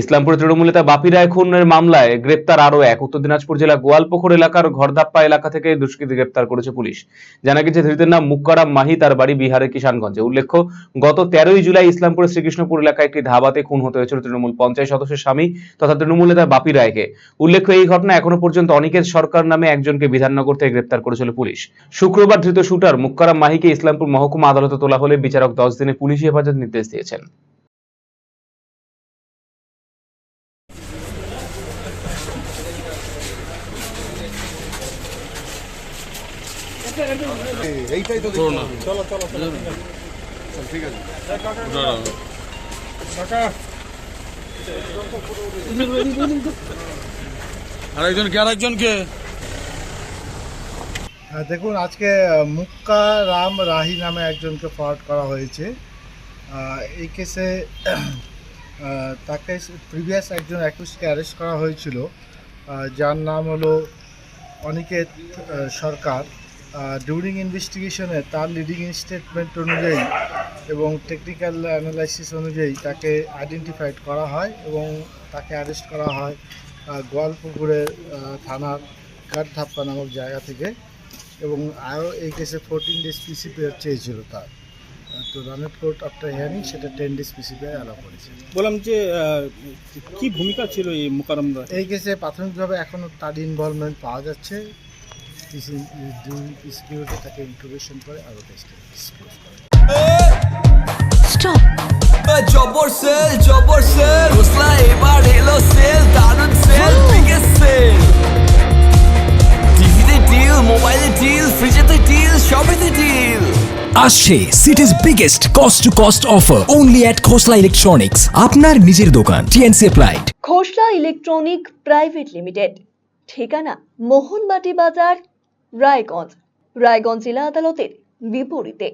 ইসলামপুর তৃণমূল নেতা বাপি রায় খুনের মামলায় গ্রেপ্তার আরও এক। উত্তর দিনাজপুর জেলা গোয়ালপুকুর এলাকার ঘরদাপ্পা এলাকা থেকে দুষ্কৃতী গ্রেপ্তার করেছে পুলিশ। জানা গেছে ধৃতের নাম মুক্কারাম মাহি, তার বাড়ি বিহারের কিষানগঞ্জে। উল্লেখ্য, গত তেরোই জুলাই ইসলামপুরের শ্রীকৃষ্ণপুর এলাকায় একটি ধাবাতে খুন হতে হয়েছিল তৃণমূল পঞ্চায়েত সদস্যের স্বামী তথা তৃণমূল নেতা বাপি রায়কে। উল্লেখ্য, এই ঘটনা এখনও পর্যন্ত অনিকেত সরকার নামে একজনকে বিধাননগর থেকে গ্রেপ্তার করেছিল পুলিশ। শুক্রবার ধৃত শুটার মুক্কারাম মাহিকে ইসলামপুর মহকুমা আদালতে তোলা হলে বিচারক দশ দিনে পুলিশি হেফাজত নির্দেশ দিয়েছেন। এইটাই তো চলো চলো চলো। চল, ঠিক আছে। আরেকজনকে আরেকজনকে হ্যাঁ, দেখুন আজকে মুক্কা রাম রাহি নামে একজনকে ফরওয়ার্ড করা হয়েছে। এই কেসে তাকে প্রিভিয়াস একজন অ্যাকুজকে অ্যারেস্ট করা হয়েছিল। যার নাম হলো অনিকেত সরকার। ডিউরিং ইনভেস্টিগেশনে তার লিডিং স্টেটমেন্ট অনুযায়ী এবং টেকনিক্যাল অ্যানালাইসিস অনুযায়ী তাকে আইডেন্টিফাইড করা হয় এবং তাকে অ্যারেস্ট করা হয় আহ, থানার কাঠধাপ্পা নামক জায়গা থেকে এবং আরও এই কেসে ফোরটিন ডেজ পিসিপি চেয়েছিল তার। তো রানের কোর্ট আফটার হিয়ারিং সেটা টেন ডেজ পিসিপি অ্যালাউ করেছে। বললাম যে কি ভূমিকা ছিল এই মোকারম এই কেসে প্রাথমিকভাবে এখনও তার ইনভলভমেন্ট পাওয়া যাচ্ছে। পিসিপিওতে তাকে ইনক্লুবেশন করে আরও টেস্টে ডিসক্লোজ করে। Stop. জবর সেল জবর সেল। হোসলা এবার এলো সেল দারুণ সেল বিগেস্ট সেল। টিভিতে ডিল মোবাইলে ডিল ফ্রিজেতে ডিল সবেতে ডিল আসছে cities biggest cost to cost offer only at Khosla electronics আপনার নিজের দোকান TNC applied Khosla electronic private limited ঠিকানা মোহনবাটি বাজার রায়গঞ্জ। রায়গঞ্জ জেলা আদালতের বিপরীতে।